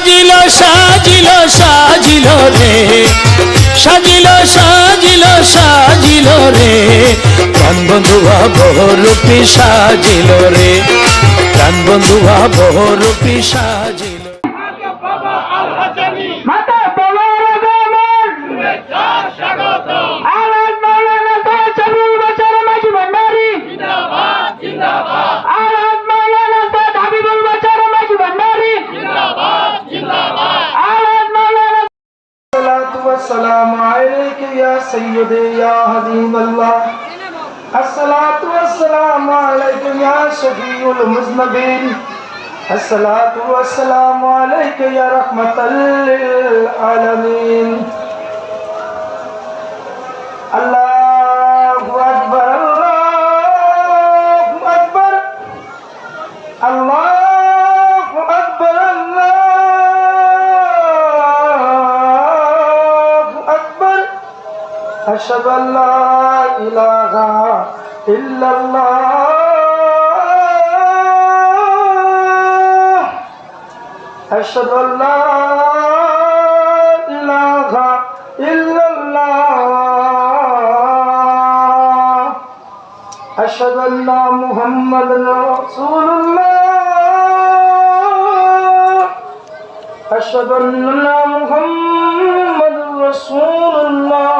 সাজিল সাজিল সাজিল রে। সাজিল সাজিল সাজিল রে। প্রাণ বন্ধুয়া বহুরূপী সাজিল রে। প্রাণ বন্ধুয়া বহুরূপী সাজিল سيدي يا حبيب الله. الصلاة والسلام عليك يا شفيع المذنبين. الصلاة والسلام عليك يا رحمة للعالمين. الله أشهد أن لا إله إلا الله. أشهد أن لا إله إلا الله. أشهد أن محمد رسول الله. أشهد أن محمد رسول الله.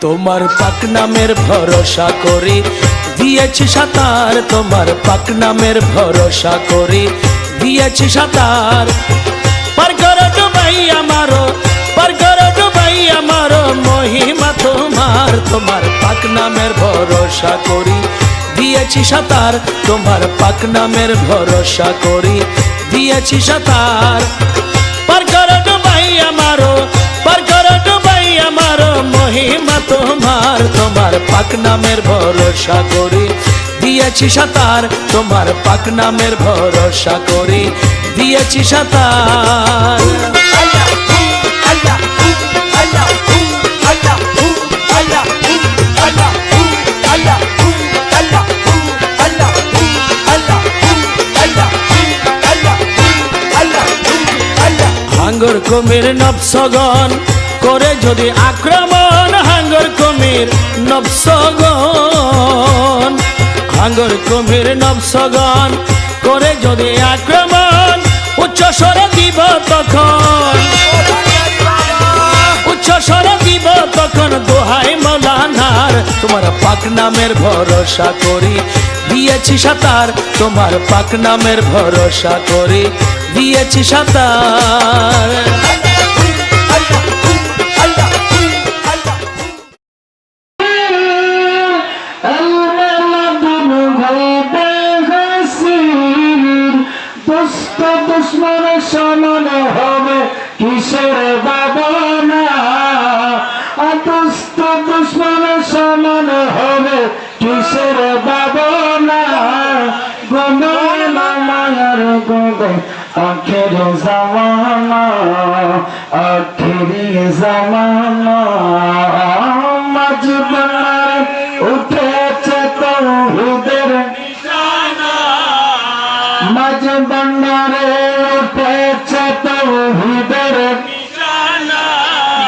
তোমার পাক নামের ভরসা করি দিয়েছি সাঁতার। তোমার পাক নামের ভরসা করি দিয়েছি সাঁতার। তোমার পাক নামের ভরসা করি। দিয়েছি সাঁতার, তোমার পাক নামের ভরসা করি। দিয়েছি সাঁতার। পার করো ডুবাই আমারো পার করো ডুবাই আমারো মহিমা তোমার তোমার পাক নামের ভরসা করি। দিয়েছি সাঁতার, তোমার পাক নামের ভরসা করি। দিয়েছি সাঁতার। হাঙ্গর কুমির নবসগন করে যদি আক্রমণ হাঙ্গর কুমির নবসগন হাঙ্গর কুমির নবসগন করে যদি আক্রমণ উচ্চ স্বরে দিব তখন। উচ্চ স্বরে দিব তখন দোহাই মৌলানার। তোমার পাক নামের ভরসা করি দিয়েছি সাঁতার, তোমার পাক নামের ভরসা করে দিয়েছি সাঁতার। কিসের বাবা না দুশ্মনের সমানে হবে কিসের গোবে আখের জামানা আখেরি জামানা মজবনার উঠেছে তৌহিদের মাঝ বন্ডারে উঠেছে তৌহিদের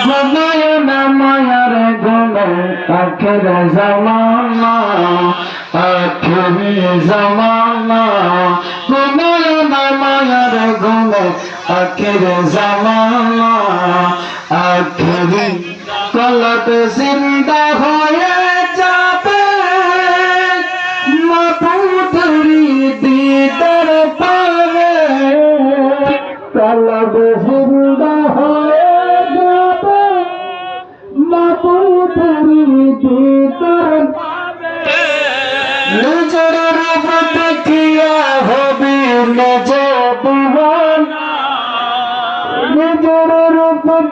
ঘুমায় না মায়ার ঘুমে আখের জামানা আখেরি জামানা ঘুমে আখের জামানা, আখেরি কলট জিন্দা হয়ে যাবে। মাপুধরি দিদার পাবে কলট জিন্দা হয়ে যাবে। মাপুধরি দিদার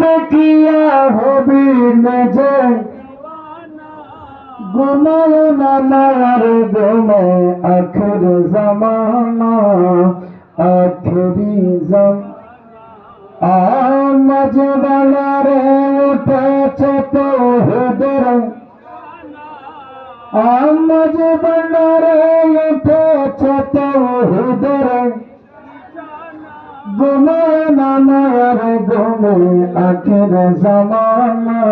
দেখিয়া হবি নিজে গুনায় নানার গুনে আখের জমানা, আখেরি জম আজ বেলারে উঠেছে তো হুদর আজ বেলারে উঠেছে তো হুদর গুনে নানার গুনে আখের জমানা।